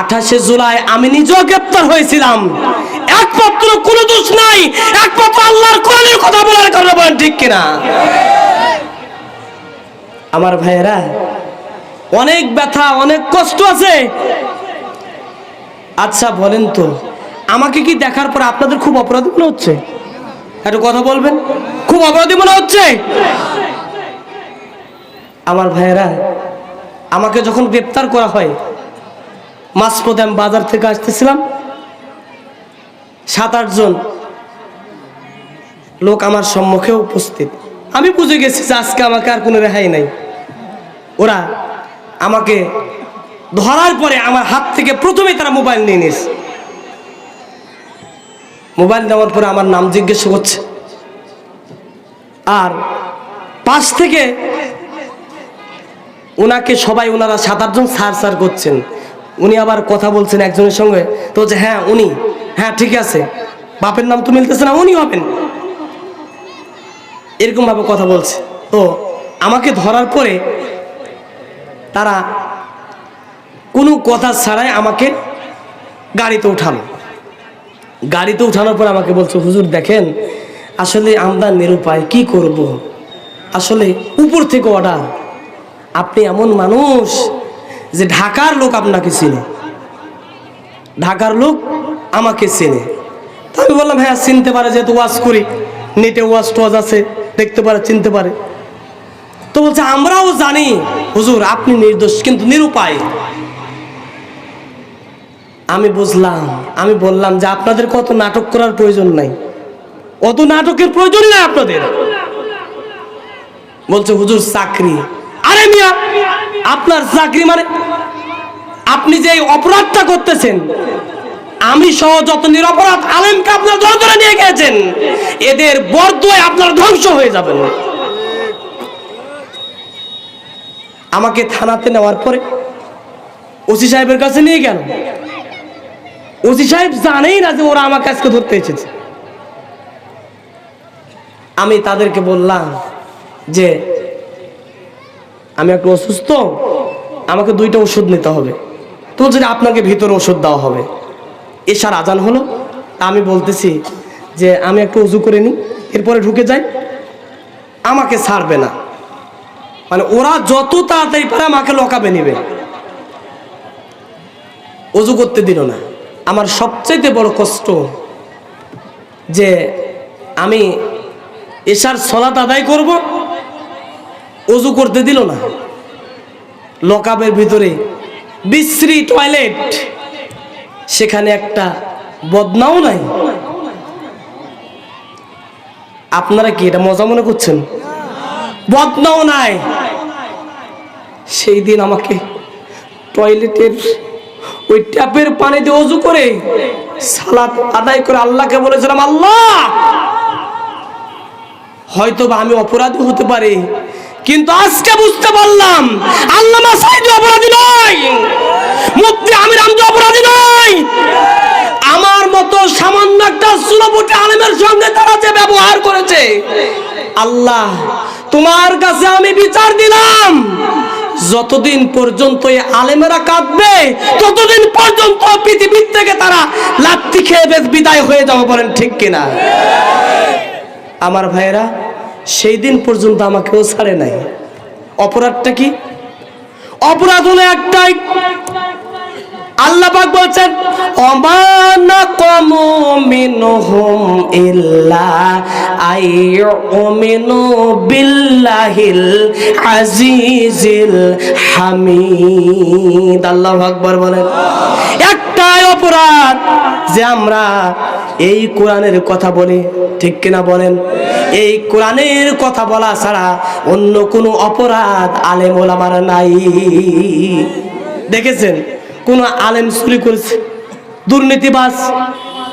আঠাশে জুলাই আমি নিজেও গ্রেপ্তার হয়েছিলাম। একমাত্র কোনো দোষ নাই, একমাত্র আল্লাহর কোরআনের কথা বলার কারণে বলেন ঠিক কিনা? আমার ভাইয়েরা, অনেক ব্যথা, অনেক কষ্ট আছে। আচ্ছা বলেন তো, আমাকে কি দেখার পর আপনাদের খুব অপরাধী মনে হচ্ছে? একটু কথা বলবেন? খুব অপরাধী মনে হচ্ছে? আমার ভাইয়েরা আমাকে যখন গ্রেপ্তার করা হয়, মাঝপথে আমি বাজার থেকে আসতেছিলাম। সাত আটজন লোক আমার সম্মুখে উপস্থিত। আমি বুঝে গেছি যে আজকে আমাকে আর কোনো রেহাই নাই। ওরা আমাকে ধরার পরে আমার হাত থেকে প্রথমে তারা মোবাইল নিয়ে নিয়েছে। মোবাইল নেওয়ার পরে আমার নাম জিজ্ঞেস করছে। আর পাশ থেকে ওনাকে সবাই ওনারা সাত, আটজন সার সার করছেন। উনি আবার কথা বলছেন একজনের সঙ্গে। তো বলছে হ্যাঁ উনি। হ্যাঁ ঠিক আছে। বাপের নাম তো মিলতেছে না উনি হবেন। এরকম ভাবে কথা বলছে। তো আমাকে ধরার পরে তারা কোনো কথা ছাড়াই আমাকে গাড়িতে উঠালো। গাড়িতে উঠানোর পর আমাকে বলছে, হুজুর, দেখেন, আসলে আমরা নিরুপায়, কি করব। আসলে উপর থেকে অর্ডার আপনি এমন মানুষ যে ঢাকার লোক আপনাকে চিনে। ঢাকার লোক আমাকে চেনে। তো আমি বললাম হ্যাঁ চিনতে পারে, যেহেতু ওয়াজ করি। নেটে ওয়াজ টোয়াজ আছে, দেখতে পারে, চিনতে পারে। তো বলছে, আমরাও জানি। হুজুর, আপনি নির্দোষ, কিন্তু নিরুপায়। আমি বুঝলাম, আমি বললাম যে আপনাদের কত নাটক করার প্রয়োজন নাই। অত নাটকের প্রয়োজন নাই আপনাদের। বলছে, হুজুর, চাকরি। আরে মিয়া, আপনার চাকরি মানে আপনি যে অপরাধটা করতেছেন, আমি সহ যত নিরপরাধ আলেমকে আপনার ধরে ধরে নিয়ে গেছেন এদের বরদোয় আপনার ধ্বংস হয়ে যাবেন আমাকে থানাতে নেওয়ার পরে ওসি সাহেবের কাছে নিয়ে গেল। ওসি সাহেব জানেই না যে ওরা আমাকে আজকে ধরতে এসেছে। আমি তাদেরকে বললাম যে আমি একটু অসুস্থ, আমাকে দুইটা ওষুধ নিতে হবে। তো যদি আপনাকে ভিতরে ওষুধ দেওয়া হবে। এসার আজান হলো তা আমি বলতেছি যে আমি একটু উজু করে নিই, এরপরে ঢুকে যাই। আমাকে ছাড়বে না। মানে ওরা যত তাড়াতাড়ি পারে আমাকে লকাবে নিবে। অজু করতে দিল না। আমার সবচাইতে বড় কষ্ট যে আমি এশার সলাত আদায় করব অজু করতে দিল না। লকাবের ভিতরে বিশ্রী টয়লেট সেখানে একটা বদনাও নাই। আপনারা কি এটা মজা মনে করছেন? বদনাও নাই। সেই দিন আমাকে টয়লেটের ওই ট্যাপের পানি দিয়ে অজু করে সালাত আদায় করে আল্লাহকে বলেছিলাম, আল্লাহ হয়তো বা আমি অপরাধী হতে পারি। কিন্তু আজকে বুঝতে পারলাম, আল্লামা সাইদি অপরাধী নয়, মুফতি আমির আমদি অপরাধী নয়। আমার মতো সামান্য একটা সুলভটি আলেমের সঙ্গে তারা যে ব্যবহার করেছে, আল্লাহ, তোমার কাছে আমি বিচার দিলাম। যতদিন পর্যন্ত এই আলেমেরা কাঁদবে, ততদিন পর্যন্ত পৃথিবীর থেকে তারা লাত্তি খেয়ে বেশ বিদায় হয়ে যাব বলেন ঠিক কিনা? আমার ভাইয়েরা সেই দিন পর্যন্ত আমাকেও ছাড়ে নাই। অপরাধটা কি? অপরাধ হলো একটাই। আল্লাহ বলছেন অমানা কমু মিনহুম ইল্লা আইয়ুমিনু বিল্লাহিল বলেন, একটাই অপরাধ যে আমরা এই কোরআনের কথা বলে, ঠিক কিনা বলেন? এই কোরআনের কথা বলা ছাড়া অন্য কোনো অপরাধ আলেম ওলামার নাই। দেখেছেন? কোন আলেম চুরি করেছে, দুর্নীতিবাজ,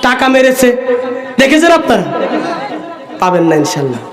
টাকা মেরেছে। দেখেছেন আপনারা? পাবেন না ইনশাল্লাহ।